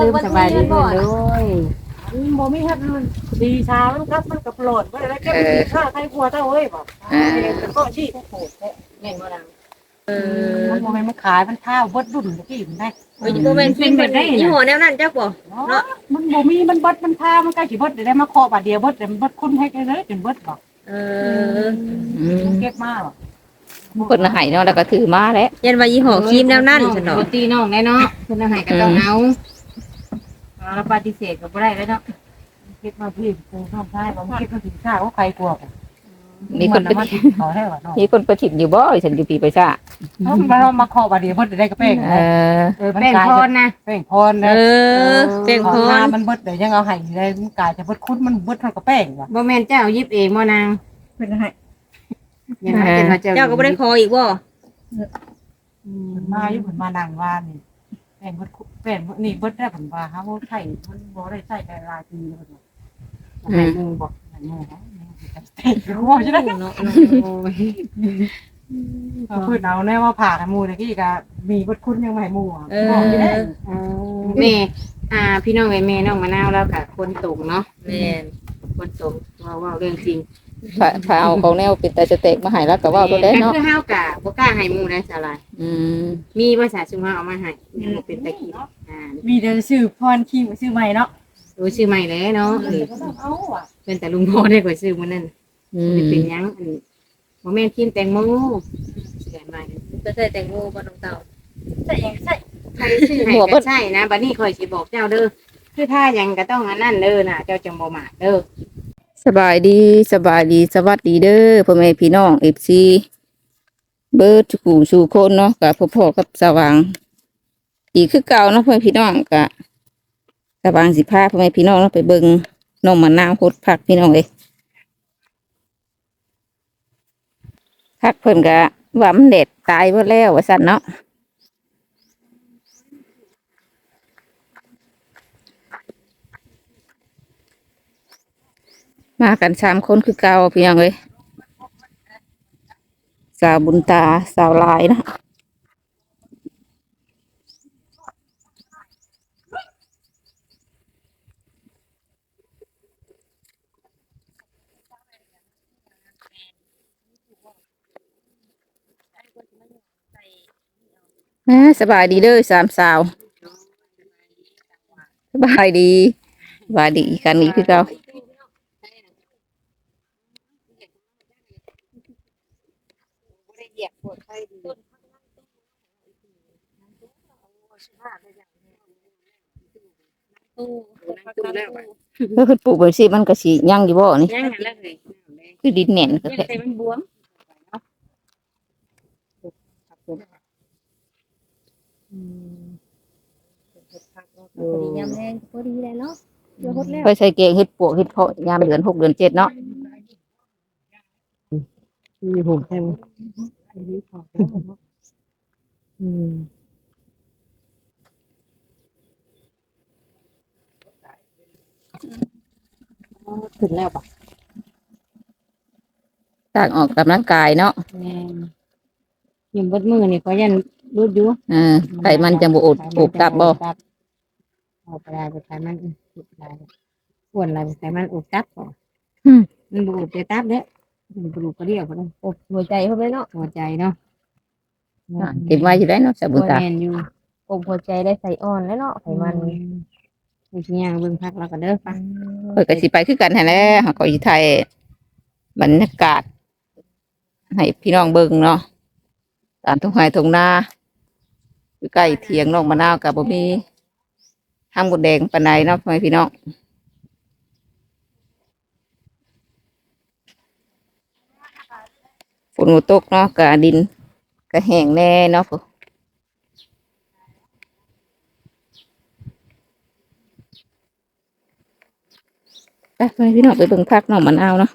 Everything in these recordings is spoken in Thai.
ลืมสบายดีเพิ่นเลยบ่มีเฮ็ดดีชามันครับมันก็ปลอดบ่ได้แล้วก็มีค่าไทยครัวเจ้าเอ้ยบ่อ่าก็ชี้โคตรแม่นบ่ดังเออมันบ่แม่นมันขายมันท่าเบิดรุ่นตะกี้มันได้เอ้ยบ่แม่นฟินเป็นยี่ห้อแนวนั้นจักบ่เนาะมันบ่มีมันเบิดมันท่ามันใกล้สิเบิดได้มาขอบาดเดียวเบิดมันเบิดคุณให้กันเลยจนเบิดบ่เอออืมเก็บมาบ่เพิ่นให้เนาะแล้วก็ถือมาแล้วยันว่ายี่ห้อครีมแนวนั้นซั่นเนาะปกติน้องได้เนาะเพิ่นเอาให้ก็ต้องเอา เราปฏิเสธก็บ่ได้แล้วเนาะเก็บมาพี่กูทำได้บ่เก็บมาถึงข้าวใครกลัวบ่มีคนไปมาติดขอให้ว่าเนาะมีคนไปถิ่นอยู่บ่ฉันอยู่ปีไปซ่ามาเรามาขอบาดเดียวเบิดได้ก็แป้งเออเออแป้งพรนะแป้งพรเอนะอเป้งพรมันเบิดได้ยังเอาให้ได้มันกลายจะเบิดคุณมันเบิดเท่ากับแป้งว่ะบ่แม่นเจ้าหยิบเองบ่นางเป็นให้เห็นว่าเจ้าว่าเจ้าเจ้าก็บ่ได้คออีกบ่มันมาอยู่เพิ่นมานั่งว่านี่ แป้งเบิดคุแป้งนี่เบิดได้เพิ่นว่าเฮาใช้มันบ่ได้ใช้ได้หลายปีเพิ่นว่าให้หมู่บ่อันนี้ฮะเตะรู้ว่าจะได้เนาะโอ้ยเพิ่นเอาแน่ว่าผ่าให้หมู่ตะกี้ก็มีเบิดคุณยังไม่ให้หมู่อะเอบอกไม่ได้อแม่อ่า พี่น้องเอ้ยแม่น้องมะนาวแล้วก็คนตกเนาะแม่นคนตกเว้าเว้าเรื่องจริง ถ้าถ้าเอาของแนวเป็นแต่สเต็กมาให้แล้วก็เว้าตัวได้เนาะก็คือเฮากะบ่กล้าให้หมู่ได้สาหร่ายอืมมีภาษาชุมเฮาเอามาให้ยังบ่เป็นตะกี้อ่ามีแต่ชื่อพรคิงชื่อใหม่เนาะรู้ชื่อใหม่แล้วเนาะเออเอาอะเป็นแต่ลุงพ่อได้กว่าชื่อมื้อนั้นอืมนี่เป็นหยังอันนี้บ่แม่นกินแตงโมเสียใหม่ก็ใส่แตงโมบ่น้องเต่าใส่ยังใส่ใครชื่อให้ก็ใช่นะบัดนี้ข่อยสิบอกเจ้าเด้อคือถ้าหยังก็ต้องอันนั้นเด้อน่ะเจ้าจังบ่มาเด้อ สบายดีสบายดีสวัสดีเด้อพ่อแม่พี่น้อง FC เบิร์ดกูสู่คนเนาะกับพ่อๆกับสว่าง อีกคือเก่าเนาะพ่อแม่พี่น้องกะสว่างสิพาพ่อแม่พี่น้องเนาะไปเบิงน้องมะนาวโคตรผักพี่น้องเอ้ยผักเพิ่นกะว่ามันเด็ดตายหมดแล้วว่าซั่นเนาะ มากันสามคนคือเก่าพี่น้องเอ้ยสาวบุญตาสาวลายนะสบายดีเด้อสามสาว สบายดีสบายดีกันนี้คือเก่าตู้ตู้แล้วอะเพื่อปลูกแบบสิมันก็สิยั่งอยู่บ่นี่ยังหันแล้วเลยคือดินแน่นก็ยังแค่ใส่มันบวมพอดียามแรงพอดีเลยเนาะเดี๋ยวฮดแล้วไปใส่เกงเฮ็ดปวกเฮ็ดเพาะยามเดือนหกเดือนเจ็ดเนาะมีผมแค่ อืมขึ้นแล้วปะต่างออกกำลังกายเนาะแม่นยิ่งเบดมือนี่ก็ยันรูดอยู่เออไขมันจะบ่อดอดตับบ่เอาไปได้ไปไขมันอุดได้อ้วนอะไรไขมันอุดตับบ่มันบ่อุดใจตับเด้อ มันบ่อุดก็เรียกบ่ได้โอ้หัวใจเขาไปเนาะหัวใจเนาะอะเก็บไว้อยู่ได้เนาะสาวบุญตาแม่นอยู่อบหัวใจได้ใส่อ่อนแล้วเนาะไขมันมีที่ย่างเบิ่งพักแล้วก็เด้อฟังเพิ่นก็สิไปคือกันหั่นแหละเฮาก็สิถ่ายบรรยากาศ ให้พี่น้องเบิ่งเนาะตามทุ่งไร่ทุ่งนาอยู่ใกล้เถียงน้องมะนาวก็บ่มีทางบดแดงปานใดเนาะพ่อแม่พี่น้อง ฝนบ่ตกเนาะก็ดินก็แห้งแน่เนาะพุ่นไปพี่น้องไปเบิ่งพักน้องมะนเอาวเ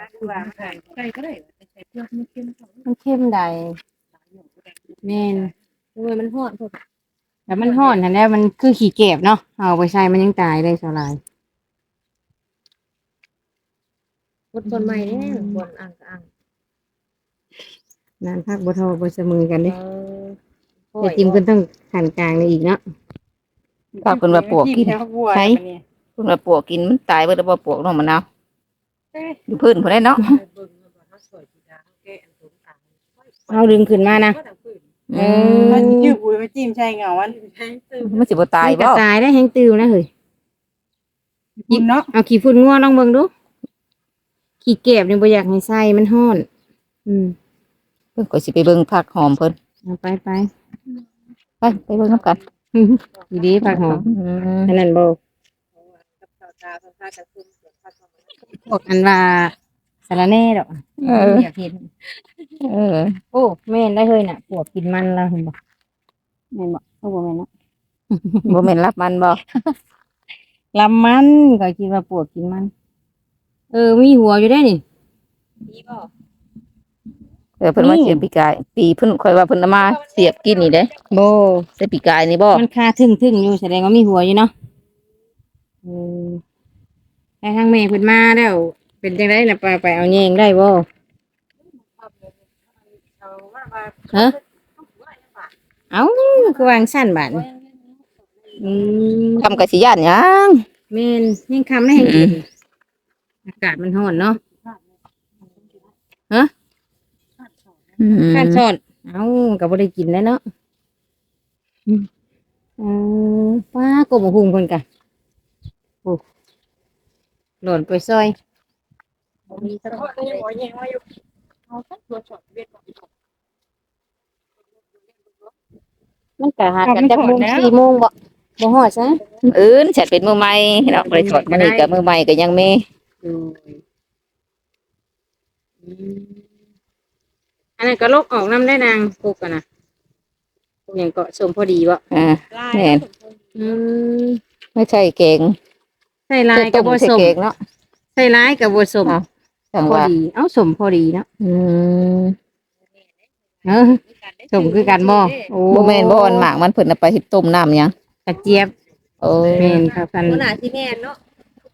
นาะใส่ก็ได้ใส่เพื่อมันเข้มมันเข้มใดแม่นโอ้ยมันฮอดพวกแต่มันห่อนทันแล้วมันคือขี้เก็บเนาะเอาไปใช้มันยังตายได้สลายบดคนใหม่เด้บนอ่างก็อ่างนานพักบ่ทอบ่เสมอกันเด้เออแต่จิมก็ต้องขันกลางเลยอีกเนาะ ฝากเพิ่นว่าปวกกิน ใช่เพิ่นว่าปวกกินมันตายเบิดแล้วบ่ปวกน้องมะนาว อยู่พื้นพุ่นได้เนาะเอาดึงขึ้นมานะอืมันมยืดปุ๋ยมาจิ้มใช่เงาวันมันสิบ่ตายมันบ่ก็ตายได้แห้งติวนะเฮ้ยกินเนาะเอาขี้ฝุ่นงัวลองเบิ่งดูขี้เก็บนี่บ่อยากให้ใส่มันห่อน อืมเพิ่นก็สิไปเบิ่งผักหอมเพิ่นเอาไปไปไปไปเบิ่งนํกันดีดีผักหอมอืมอันนั้นบ่ พวกอันว่าสาระแหน่ดอกเออ อยากเห็น เออโอ้แม่นได้เลยน่ะปวกกินมันแล้วเห็นบ่แม่นบ่โอ้บ่แม่นเนาะบ่แม่นรับมันบ่ลำมันก็คิดว่าปวกกินมัน เออ มีหัวอยู่ได้นี่นี่บ่เออเพิ่นมานี่เสียบปีกาย ปีเพิ่นค่อยว่าเพิ่นเอามาเสียบกินนี่เด้โบใส่ปีกายนี่บ่มันคาทึ่งทึ่งๆอยู่แสดงว่ามีหัวอยู่เนาะเออ แต่ทางแม่เพิ่นมาแล้วเป็นจังไดล่ะไปไปเอาแยงได้บ่ฮะเอาคือวางสั้นบาดนี่อืมทำกะสิย่านหยังแม่นยังคำได้แห้งเย็นอากาศมันร้อนเนาะอืมข้านสอนเอาก็บ่ได้กินแล้วเนาะอืมเออป้ากบหุงเพิ่นกะโอ้ หล่นไปซอยมีสะแต่ท้อว่านก็ยังบ่ยังว่าอยู่เอาสักตัวช็อตเบ็ดมันก็หากันจักโมงสี่โมงบ่บ่ฮอดซะอื่นฉันเป็นมือใหม่เนาะบ่ได้ถอดมานี่ก็มือใหม่ก็ยังมีอันนั้นก็ลกออกน้ำได้นางปลูกกันนะปลูกอย่างเกาะสมพอดีบ่อ่าลายแม่นอืมไม่ใช่เก่ง ใส่ลายกับต้บ่มใช่สมเก่งเนาะใส่ลายกับบ่สมอ้าวจังพอว่าดี เอ้าสมพอดีเนาะอืมเออสมคือกันบ่โอ้บ่แม่นบ่อันหมากมันเพิ่นเอาไปเฮ็ดต้มน้ำหยังกระเจี๊ยบโอ้แม่นครับกันขนาดที่แม่นเนาะ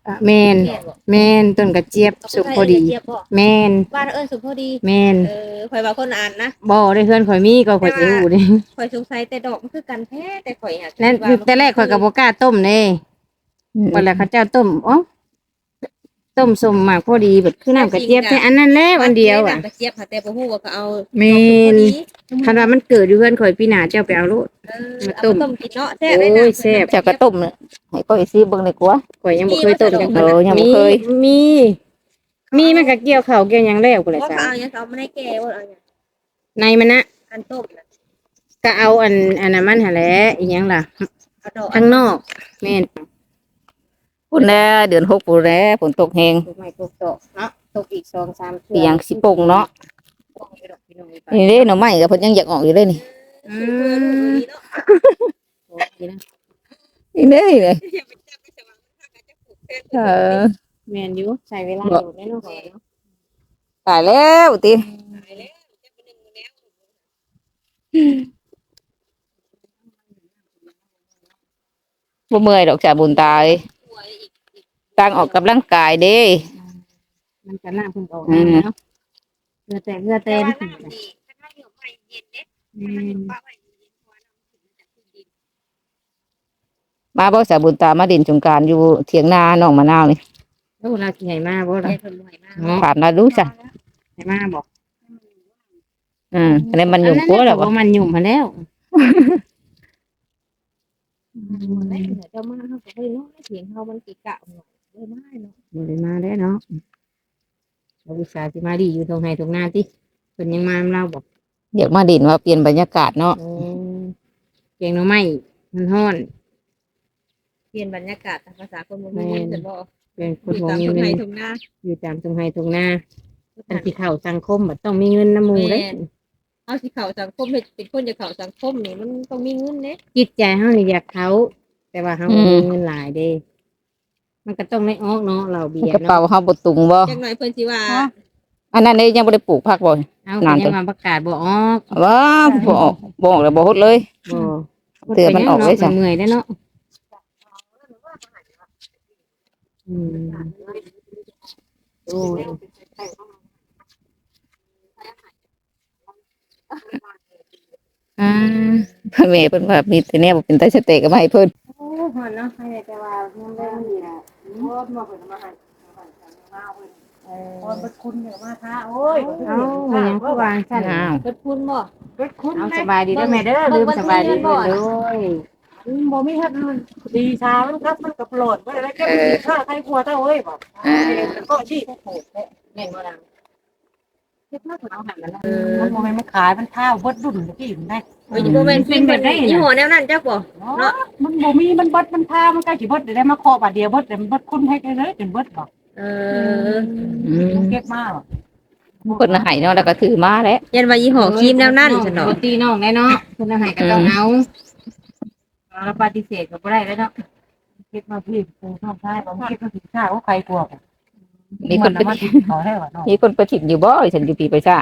อะแม่นแม่นบ่แม่นต้นกระเจี๊ยบสุกพอดี เจี๊ยบบ่แม่นบ้านเอิ้นสุกพอดีแม่นเออข่อยว่าคนอ่านนะบ่ได้เพื่อนข่อยมีก็ข่อยสิรู้เด้ข่อยสงสัยแต่ดอกมันคือกันแท้แต่ข่อยหานั่นแต่แรกข่อยก็บ่กล้าต้มเด้ วันแรกเขาเจ้าต้มอ๋อต้มสมหมากพอดีแบบคือน้ำกระเจี๊ยบแต่อันนั้นแล้วอันเดียวอะกระเจี๊ยบค่ะแต่บ่ฮู้ว่าเขาเอาแม่นคันว่ามันเกิดอยู่เพื่อนข่อยพี่หนาเจ้าไปเอาโลดเออมาเอาต้มมาต้มกินเนาะแซ่บเลยโอ้นะยแซ่บเจ้าก็ต้มน่ะให้ก้อยซื้อเบิ่งเลยกว่าข่อยยังบ่เคยต้มจังเออยังบ่เคยมี มีมันก็เกี่ยวข้าวเกี่ยวหยังแล้วกูเลยว่าจ้ะเขาเอาหยังเขาเอามาให้แก่ว่าเอาหยังในมันนะอันต้มน่ะก็เอาอันอันนั้นมันหั่นแหละอีหยังล่ะเอาดอกข้างนอกแม่น พุ่นแน่เดือน6พุ่นแน่ฝนตกแฮงตกไม้ตกตอกเนาะตกอีก2 3อีหยังสิปงเนาะนี่เด้หน่อไม้ก็เพิ่นยังอยากออกอยู่เลยนี่อืเออมดีเนาะโอ้ดีนะนี่เด้เลยเออแม่นอยู่ใช้เวลาอยู่แน่นอนข่อยเนาะตายแล้วติตายแล้วจะเป็นหนึ่งแล้วบ่เมื่อยดอกจ้าบุญตายป่วยอีก ตั้งออกกำลังกายเด้ มันก็น้ำเพิ่นออกอืม เนาะเพื่อแต่เพื่อแต่แต่ว่าน้ำดีถ้าน้ำอยู่ไปเย็นเด้อืถ้าน้ำอมยู่ป้าไว้เย็นเพราะว่าน้ำถึงจะขึ้นดินมาบ่สาบุญตามาดินสงกรารอยู่เถียงนาน้องมะนาวนี่แล้วเราสิให้มาบ่ล่ะเย็นเพิ่นบ่ให้มาถามนาดูจ้ะให้มาบอกอืมอันนี้มันอยู่กลัวแล้วบ่บ่มันหยุ่มมาแล้วเจ้ามาเขาก็บ่ได้เนาะเถียงเขามันกี่กะห น่อยบ่ได้มาเนาะบ่ได้มาได้เนาะเราอุตส่าห์สิมาดีอยู่ตรงไหนตรงหน้าติเพิ่นยังมาเราบอกอยากมาดินว่าเปลี่ยนบรรยากาศเนาะโอ้เก่งหน่อไม้มันฮ้อน เปลี่ยนบรรยากาศตามภาษาคนบ่มีเงินเพิ่นบ่เป็นคอนยู่บ่ตามมีทุ่งเงิไร่นทุ่งนาอยู่ตามตรงไหนตรงหน้าอันที่เข้าสังคมบัดต้องมีเงินนํหมู่เด้แม่นเอาสิเข้าสังคมเฮ็ดเป็นคนจะเข้าสังคมนี่มันต้องมีเงินเด้จิตใจเฮานี่อยากเขา แต่ว่าเฮาบ่มีเงินหลายเด้ มันก็ต้องได้ออกเนาะเราเบียกระร์เป๋าเนาะเฮาบ่ตุงบ่จังหน่อยเพิ่นสิว่า อันนั้นเนี่ยยังบ่ได้ปลูกผักบ่เอาก็ยังมาประกาศบ่ออกว้าบ่ออกบ่ออกแล้วบ่ฮดเลยบ่เตือนมันออกเลยจ้ะเมื่อยได้อเนาะอืมโอ้ยอ่าเพิ่นแม่เพิ่นว่ามีแต่แนวบ่เป็นตาสเตะก็มาให้เพิ่นโอ้หอนเนาะให้แต่ว่ายังได้ดีนะ โอ้มาเพิ่นมาให้มาให้มาเพิ่นเออเบิดคุณเนี่ยมาท้าโอ้ยเอามันยังคือวางซั่นอ้าวเกิดพุ่นบ่เบิดคุณเอาแม่สบายดีเด้อแม่เด้อลืมสบายดีเด้อโอ้ยอืมบ่มีเฮ็ดเลยดีชามันครับมันกับโปรดบ่ได้แค่มีค่าใครกลัวเต้าเอ้ยบ่อ่าก็ชี้แม่นบ่ดัง เฮ็ดมากกว่าเอาหันละมันบ่แม่นมันขายมันข้าวเบิดรุ่นตะกี้มันได้เฮ้ยบ่แม่นเป็นแบบนี้ยี่ห้อแนวนั้นจักบ่เนาะมันบ่มีมันเบิดมันท่ามันใกล้สิเบิดได้มาขอบาทเดียวเบิดแต่มันเบิดคุณให้เลยจนเบิดบ่เออเก็บมาบ่เพิ่นให้เนาะแล้วก็ถือมาแล้วยันว่ายี่ห้อครีมแนวนั้นซั่นเนาะติน้องได้เนาะเพิ่นเอาให้ก็ต้องเอาเอาปฏิเสธก็บ่ได้แล้วเนาะเก็บมาพี่ปูทำท้ายบ่เก็บมาสิข้าวใครกลัวบ่ มีคนไปมาติดขอให้ว่าเนาะมีคนไปถิ่นอยู่บ่ฉันอยู่ปีไปซ่า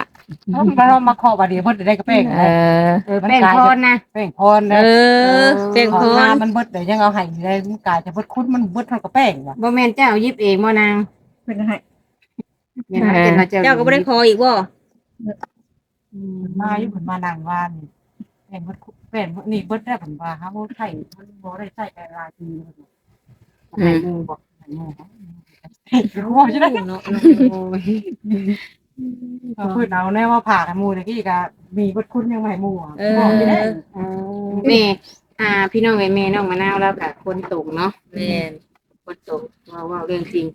เรามาขอบาทเดียวเบิดได้กระเป้งเออเออแป้งพรนะแป้งพรเอนะอแป้งขอพงารมันเบิดได้ยังเอาให้ได้มันกลายจะเบิดคุณมันเบิดเท่ากับแป้งว่ะบ่แม่นเจ้ายิบเองบ่นางเป็นให้แม่นว่าเป็นว่าเจ้าเจ้าก็บ่ได้ขออีกบ่มาอยู่เพิ่นมานั่งว่านี่แป้งเบิดแป้งนี่เบิดได้เพิ่นว่าเฮาใช้มันบ่ได้ใช้แต่ลายทีให้หมู่บอกให้หมู่ รู้ใช่ไหมเนาะโอ้ยเพิ่นเอาแน่ว่าผ่าให้หมู่ตะกี้ก็มีเบิดคุณยังไม่ให้หมู่อะเอบอกอยู่ได้อแม่อ่า พี่น้องไอ้แม่น้องมะนาวแล้วก็คนตกเนาะแม่นคนตกว่าว่าเรื่องจริง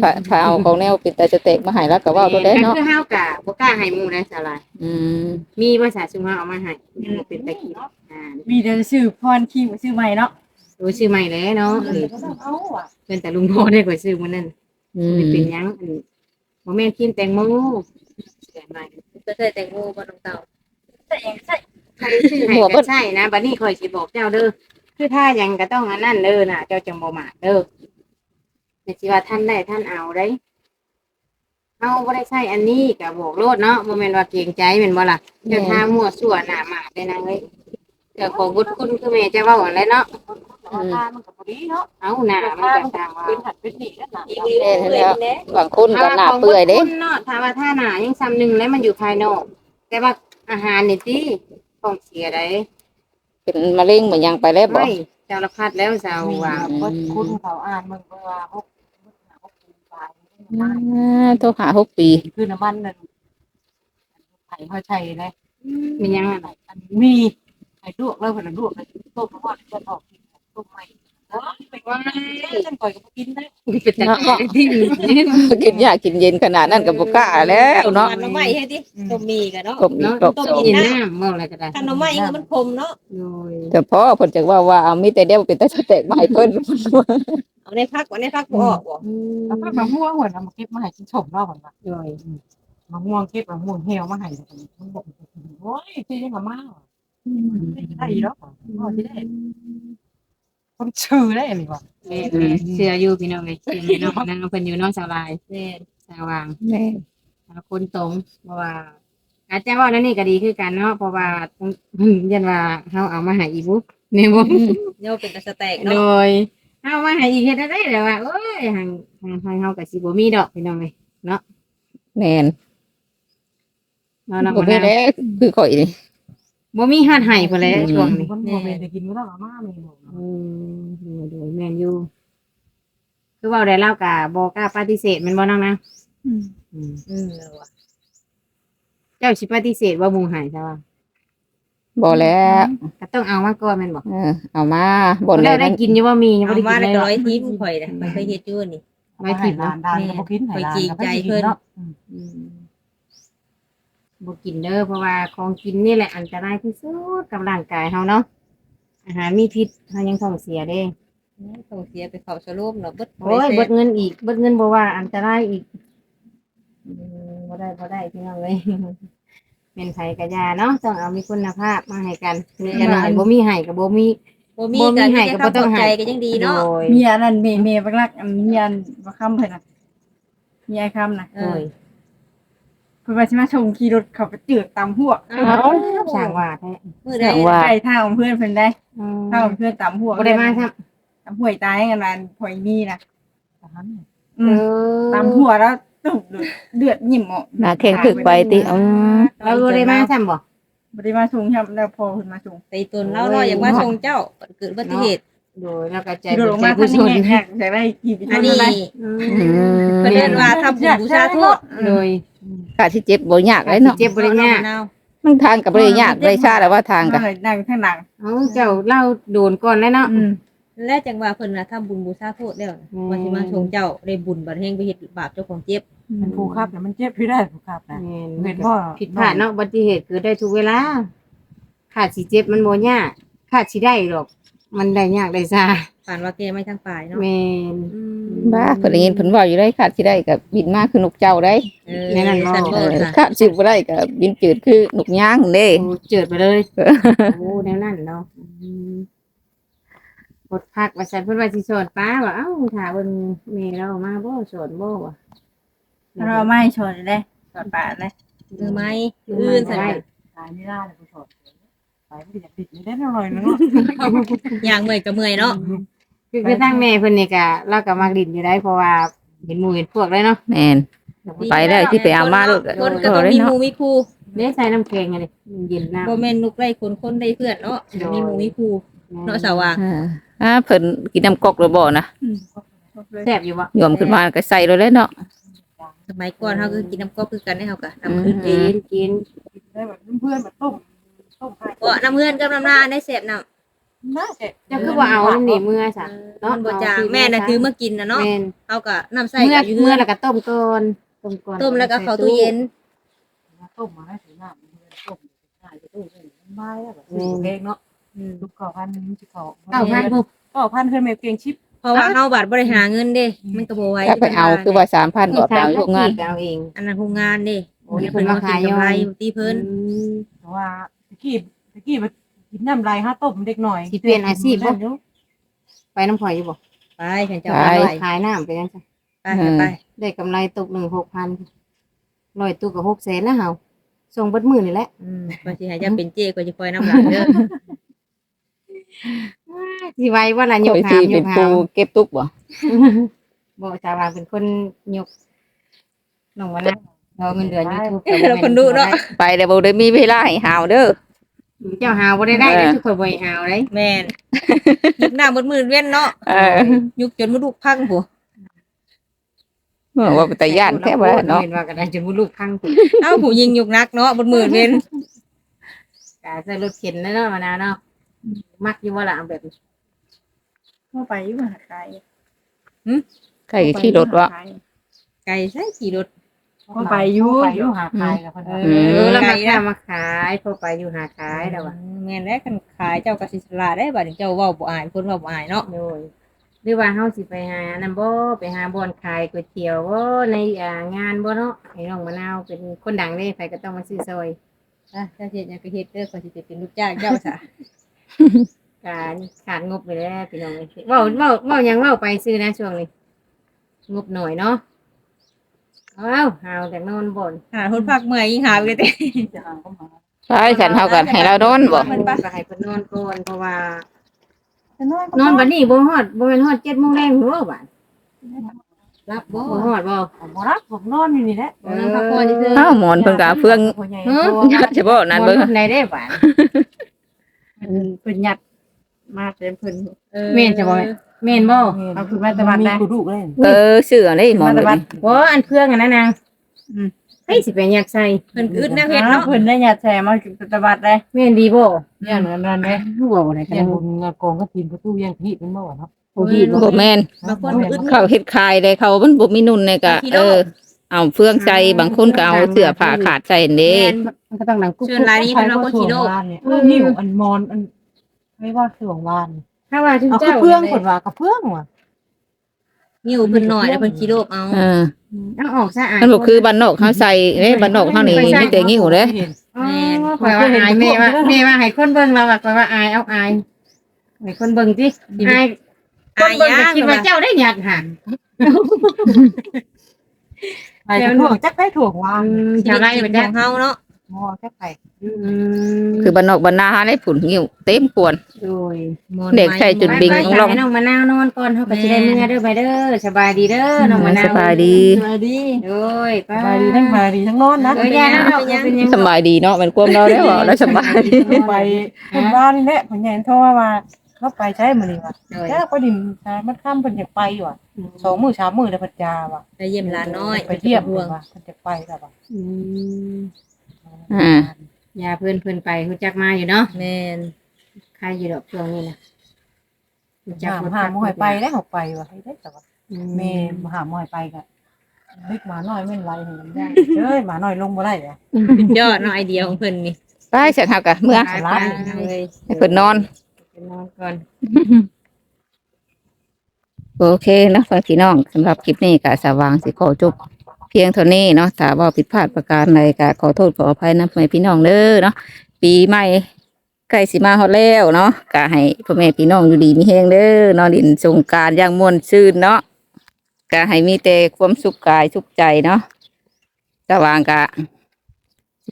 ถ้าถ้าเอาของแนวเป็นตาสเตะมาให้แล้วก็เว้าตัวได้เนาะคือเฮากะบ่กล้าให้หมู่ได้สลายอืมมีภาษาซุมเฮาเอามาให้มันเป็นตะกี้อ่ามีเดินซื้อพรคิวซื้อใหม่เนาะ โอ้ยชื่อใหม่แล้วเนาะเออเอาอะเพิ่นแต่ลุงพ่อได้กว่าชื่อมื้อนั้นอืมันมเป็นหยังอันบ่แม่นกินแตงโมแต่ใหม่ก็เคยแต่งโมบ่น้องเต่าแต่ยังใช่ใครชื่อให้ก็ใช่นะบัดนี้ข่อยสิบอกเจ้าเด้อคือถ้าหยังก็ต้องอันนั้นเด้อน่ะ เจ้าจังบ่มาเด้อแต่สิว่าท่านได้ท่านเอาได้เฮาบ่ได้ใช้อันนี้ก็บอกโลดเนาะบ่แม่นว่าเกรงใจแม่นบ่ล่ะเจ้าทามั่วซั่วหน้าหมาได้นะเอ้ยเจ้าของบุญคุณคือแม่จะเว้าอันไรเนาะ ราคามันก็พอดีเนาะเอาหน้ามันก็ตามว่าเป็นหัดเป็นหนีนั่นน่ะอีกเรื่องเลยแน่บางคนก็หน้าเปื่อยเด้ถ้าว่าของบุญคุณเนาะถ้าว่าท่าหน้ายังซ้ำหนึงแล้วมันอยู่ภายนอก แต่ว่าอาหารนี่ติของเสียได้เป็นมะเร็งเหมือนยังไปแล้วบ่ไม่เจ้าละพัดแล้วสาวมีว่าเบิดคุณเขาอ่านมึงว่าหกหกปีไปอ่าโทรหาหกปี คือน้ำมันนั่นไผ่เขาใช้เลยมียังไงอันมีไผ่ลวกแล้วเพิ่นลวกเลยต้มทอดจะออก ต้มใหม่โอ้ยไปว่าฉันก่อยก็กินได้เป็นแต่ที่กินยากกินเย็นขนาดนั้นก็บ่กล้าแล้วเนาะหน่อไม้เฮ็ดดิต้มมีกันเนาะก็มีเนาะกรอบต้มสองกินน้ำมองอะไรก็ได้ขนมไม้ก็มันคมเนาะโดยแต่พ่อเพิ่นจะว่าว่าเอามีแต่เดียวเป็นตาสเตะมาให้เพิ่นเอาในพักว่าในพักบ่ออกบ่แล้วก็มะม่วงเหมือนเอามาเก็บมาให้กินชมเนาะเหมือนว่าโดยมะม่วงเก็บมะม่วงเหี่ยวมาให้มันบอกโอ้ยที่ยังกับมาได้อีแล้วอ๋อที่ได้ คนชื่อได้อะไรวะแม่เสื้ออยู่พี่น้องเลยเสื้อพี่น้องนั่งเพิ่นอยู่น้องสาวลายแม่นสาวาง แม่คนตรงเพราะว่า อาจจะว่านั่นนี่ก็ดีคือกันเนาะเพราะว่ายันว่าเฮาเอามาให้อีบุ๊กเนี่ยบ่เดี๋ยวเป็นตะสแตกโดเนาะยเอามาให้อีกเฮ็ดได้เลยว่าเอ้ยทางทางทางเฮาก็สิบ่มีดอกพี่น้องเลยแม่นเนาะน้องบ่มะมีนาวแล้วคือข่อยนี่ บ่มีฮอดให้พุ่นแหล้วช่วงนี้คนโมเมนต์กินไม่ต้องอาม่ามีหมดอืมดูดูแม่นอยู่คือเว่าได้เล่ากะบอกล้าปฏิเสธแมันบ่น้องนะอืมอืมเอาว่ะเจ้าสิปฏิเสธว่าหมุงหายใช่ป่ะบ่แล้วก็ต้องเอามาก่อนแม่นบ่เออเอามาบ่แล้แล้ววได้กินอยู่ว่ามียังเอาบ่ได้มากินแล้วเลยก็ร้อยทีมข่อยน่ะมันเคยเฮ็ดอยู่นี่ ไม่ผิดร้าเนาะนดานก็กินไหนร้านเนาะอืม บ่กินเด้อเพราะว่าของกินนี่แหละอันตรายที่สุดกับร่างกายเฮาเนาะอาหารมีพิษเฮายังท้องเสียเด้ต้องเสียไปเข้าสโลมเนาะเบิดโอ้ยเบิดเงินอีกเบิดเงินบ่ว่าอันตรายอีกอืมบ่ได้บ่ได้พี่น้องเอ้ยเป็นไผกะยาเนาะต้องเอามีคุณภาพมาให้กันมีกันหน่อยบ่มีให้ก็บ่มีบ่มีบ่มีกันให้ให้ก็ก็บ่บ่ต้ต้อองงให้ใจก็ยังดีเนาะโดยเมียนั่นเมียเมียบักรักอันเมียนบักคำเพิ่นน่ะเมียคำน่ะเอโดอย พิ่นว่าสิมาชงขี่รถเขาไปเจือกตามหัวเอาสั่งว่าแท้มือใดสั่งว่าไปทางของเพื่อนเพิ่นได้ทางของเพื่อนตามหัวบ่ได้มาครับตามหัวตายกันมันพอยมีนะเออืมอตามหัวแล้วตุ่มเดือดหยิ่มออกหน้าแข้งถึกไปติอืมเราบ่ได้มาซ้ํบ่บ่ได้มาชงครับแล้วพอเพิ่นมาชงไปตนเล่าเราอยากว่าชงเจ้าเกิดอุบัติเหตุ โดยแล้วก็ใจขี่รถลงมาใจท่านผู้ชนี่นแหกใส่ได้กี่ปีอันนี้อือืมมเพิ่นเรียนว่าทำบุญบูชาโทษโดยกาที่เจ็บบ่ยากเลยเนาะเจ็บบ่ได้ยากมันทางกับบ่ได้ยากได้ชาแล้วว่าทางทางกับเลยนั่งข้างหลังเอาเจ้าเล่าโดนก่อนแล้วเนาะ อืม และจังว่าเพิ่นน่ะทำบุญบูชาโทษแล้วนะอืม ว่าสิมาชงเจ้าได้บุญบัดแห่งไปเฮ็ดบาปเจ้าของเจ็บ มันผูกครับแต่มันเจ็บพี่ได้ผูกครับนะแม่นเห็นว่าผิดพลาดเนาะอุบัติเหตุคือได้ทุกเวลาขาดสิเจ็บมันบ่ยากขาดสิได้หรอก มันได้ยากได้ซาผ่านว่าแกไม่ทางปลายเนาะแม่น อืมบ้าเพิ่นได้ยินเพิ่นเว้าอยู่ได้ขาดสิได้กับบินมาคือนกเจ้าได้เออแม่นั่นเนาะสันเอเบิอดค่ะขาดสิบ่ได้กับบินจืดคือนกย่างเด้ โอ้เจิดไปเลยโอ้แนวนั้นเนาะอืมกดพักว่าซั่นเพิ่นว่าสิสอนป้าว่าเอ้าถ้าเบิ่งแม่เรามาบ่สอนบ่วะเราไม่ชนเลยชนป่าเลยมือไม้อื่นสันได้ตายไม่ได้เลยกูชน ไปไม่ได้อยากติดไม่ได้อร่อยนะเนาะอย่างเมื่อยก็เมื่อยเนาะคือคือทางแม่เพิ่นนี่ก็เราก็มักดินอยู่ได้เพราะว่าเห็นหมู่เห็นพวกเลยเนาะแม่น ไปได้ที่ไปเอามาลูกคนก็ต้องมีหมู่มีครูเด้ใส่น้ำแข็งอันนี้เย็นน้ำบ่แม่นนุกได้คนคนได้เพื่อนเนาะมีหมู่มีครูเนาะสว่างอ่าอ่าเพิ่นกินน้ำกอกหรือบ่นะแซ่บอยู่บ่ยอมขึ้นมาก็ใส่เลยเลยเนาะสมัยก่อนเฮาก็กินน้ำก๊อกคือกันได้เฮาก็อืมน้ำขึ้นเอกิงนกินได้แบบเพื่อนแบบต้ม ต้มไข่ก็น้ำเพื่อนกับน้ำหน้าได้แซ่บน้ำน่าจะเจ้าคือว่าเอาน้ำหนีเมื่อซะมันบ่จางแม่น่ะคือเมื่อกินน่ะเนาะแม่นเฮาก็น้ำใส่เมื่อก็อยู่เมื่เมื่ออแล้วก็ต้มก่อนต้มก่อนต้มแล้วก็เข้าตู้เย็นต้มมาให้ถึงน้ำต้มง่ายจะตู้เลยไม่แล้วแบบเองเนาะอืมลูกเก่าพันนึงจะเก่าเก้าพันพุกเก่าพันเคยเมเกียงชิปเพราะว่าเฮาบัดบ่ได้หาเงินเด้ มันก็บ่ไหวถ้าไปเอาคือว่า3,000บ่ไปเอาโรงงานเอาเองอันนั้นโรงงานเด้โอ้ยเพิ่นมาขายกำไรตีเพิ่นแต่ว่าตะ กี้ตะกี้มันกินน้ำลายห้าต้มเด็กหน่อยไปน้ำข่อยอยู่บ่ไปฉันจะไปเอาไปขายน้ำไปยังจ้ะไปไปได้กำไรตกหนึ่งหกพันร้อยตู้กับหกแสนนะเฮาส่งเบัดมือนี่แหละอืมก็สิให้เจ้าเป็นเจ้ก็สิคอยน้ำหลังเด้อสิไว้ว่าละยโดกยหาที่มยเป็นกหาปูมเก็บตุกบ่บอกชาวบ้านเป็นคนยกน้องวันนั้นเราเงินเดือนยูทูบเราคนดูเนาะ ไปแต่บ่ได้มีเวลาให้หาวเด้อ เจ้าหาวบ่ได้ได้เออ ทุกคนบ่ให้หาวได้แม่น ยุกหน้าหมดมือเว้นเนาะเออยุกจนบ่ลูกพังผัวว่าเป็นตาย่านแท้บ่ได้เนาะเห็นว่ากันได้จนบ่ลูกพังเอ้าผู้ยิงยุกนักเนาะบนมือเว้นกะใส่รถเข็นแล้วเนาะมานาวเนาะมักอยู่ว่าล่ะเอาแบบนี้เข้าไปอยู่หาไก่ใครขี่รถวะไก่ใส่ขี่รถ เข้าไปอยู่อยู่หาไก่แล้วคนเอเอออแล้วไก่มานะค้ามาขายพอไปอยู่หาขายแล้วว่ะแม่นแล้วกันขายเจ้าก็สิสละได้บัดนี้เจ้าเว้าบ่อายคนเว้าบ่อายเนาะโดยหรือว่าเฮาสิไปหานั่นบ่ไปหาบ่อนขายก๋วยเตี๋ยวบ่ในอ่างานบ่เนาะให้น้องมะนาวเป็นคนดังเด้ใครก็ต้องมาซื้อซอยอะเจ้าเฮ็ดหยังก็เฮ็ดเด้อก็สิไปเป็นลูกจ้างเจ้าซะการขาดงบไปแล้วพี่น้องเอ้ยเว้าเว้าเว้าหยังเว้าไปซื้อนะช่วงนี้งบหน่อยเนาะเอาหาวจากนอนบ่นหาคนพักเมื่อยยิงหาไปเลยเด้จะหาก็มาใช่ฉันเฮากันให้เรานอนบ่เพิ่นก็ให้เพิ่นนอนก่อนเพราะว่าจะนอนนอนบัดนี้บ่ฮอดบ่แม่นฮอด7:00นแรงหัวบาดรับบ่บ่ฮอดบ่ผมรับผมนอนอยู่นี่แหละบ่นอนพักผ่อนซื่อเอ้าหมอนเพิ่นก็เอาเฟืองเฮ้ยจะบ่นั่นเบิ่งบ่ได้ได้บาดเพิ่นยัดมาเต็มเพิ่นๆออแม่นจะบ่แม่ แม่นบ่เอาคือมาตะวันได้ กูดูเลยเออเสื้อนี่หมอนมาตะวันบ่อันเครื่องอันนั้นนางอืมเฮ้ยสิไปอยากใส่เพิ่นอึดแนวเฮ็ดเนาะเพิ่นได้ยัดแชร์มาตะวันได้แม่นดีบ่เนี่ยเหมือนกันเด้รู้บ่ได้กัยันงบุญกองก็ทีมประตูยังพีดมันบ่เนาะโอ้ดีบ่บ่แม่นบางคนอึด เขาเฮ็ดคายเลยเขามันบ่มีนุ่นเลยก็กิโลเออ เอาเฟืองใส่บางคนก็เอาเสื้อผ้าขาดใส่เด้แม่น มันก็ต้องดังกุ๊กเชิญรายนี้เป็นเราก็กิโลเนี่ยเออหิวอันมอนอันไม่ว่าคือของวาน ถ้าว่าถึงเอาคือเจ้าเพื่องคนว่ากับเพื่องว่ะนิ้วเพิ่นน้อยแล้วเพิ่นขี้โลภเอาเออเอาออกซะอะมันบ่คือบ้านนอกเฮาใส่เด้บ้านนอกเฮานี่มีแต่งิ้วเด้อ๋อข่อยว่าอายแม่ว่าแม่ว่าให้คนเบิ่งเราอะข่อยว่าอายเอาอายให้คนเบิ่งติอายคนอายเบิ่งย่าก็งคิดว่าเจ้าได้หยัดหันไปจะถ่วงจักได้ถ่วงว่าชาวไร่เป็เป็นนขจัองเฮาเนาะ มอจักไปคือบ้านนอกบ้านนาหาได้ผุนหิวเต็มควรโดยเด็กใส่จุดบิ่งไปของเราให้น้องมะนาวนอนก่อนเฮาก็สิได้มื้อเด้อไปเด้อสบายดีเด้อน้องมะนาวสบายดีสวัสดีโดยสบายดีทั้งมาดีทั้งนอนนะเออย่านะเราเป็นยังสบายดีเนาะมันความเราแล้วอะแล้วสบายดีไปเพิ่นว่านี่แหละเพิ่นแย่งโทรมาว่าเราไปใช้มื้อนี้ว่ะโดยแล้ก็ดินชายมันค่ำเพิ่นอยากไปอยู่อะสองมื้อสามมื้อแล้วเพิ่นจาว่ะไปเยี่ยมหลานน้อยไปเที่ยมห่วเพิ่งนว่าเพิ่นจะไปแล้วว่ะ อืมอ่า ยาเพื่อนเพื่อนไปรู้จักมาอยู่เนาะแม่นใครอยู่ดอกช่วงนี้นะรู้จัหามหาหมอยไปได้หกไปว่ะให้ได้แต่ว่าอืแม่หาหมอยไปก็เล็กหมาน้อยแม่นไรเห็นได้เอ้ยหมาน้อยลงบ่ได้อะสุดยอดเนาะไอเดียของเพิ่นนี่ไปเสร็จครับกะเมื่อไปไปเลยให้เพิ่นนอนไปนอนก่อนโอเคเนาะพี่น้องสำหรับคลิปนี้กะสว่างสิขอจบ เพียงเท่านี้เนาะถ้าว่าผิดพลาดประการใดกะขอโทษขออภัยนะพ่อแม่พี่น้องเด้อเนาะปีใหม่ใกล้สิมาฮอดแล้วเนาะกะให้พ่อแม่พี่น้องอยู่ดีมีแฮงเด้อนอนดินสงการอย่างม่วนชื่นเนาะกะให้มีแต่ความสุขกายสุขใจเนาะสว่างกะ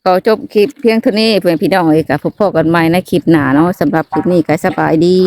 ขอจบคลิปเพียงเท่านี้เพื่อนพี่น้องเอ้ยกะพบกันใหม่ในคลิปหน้าเนาะสำหรับคลิปนี้ก็สบายดี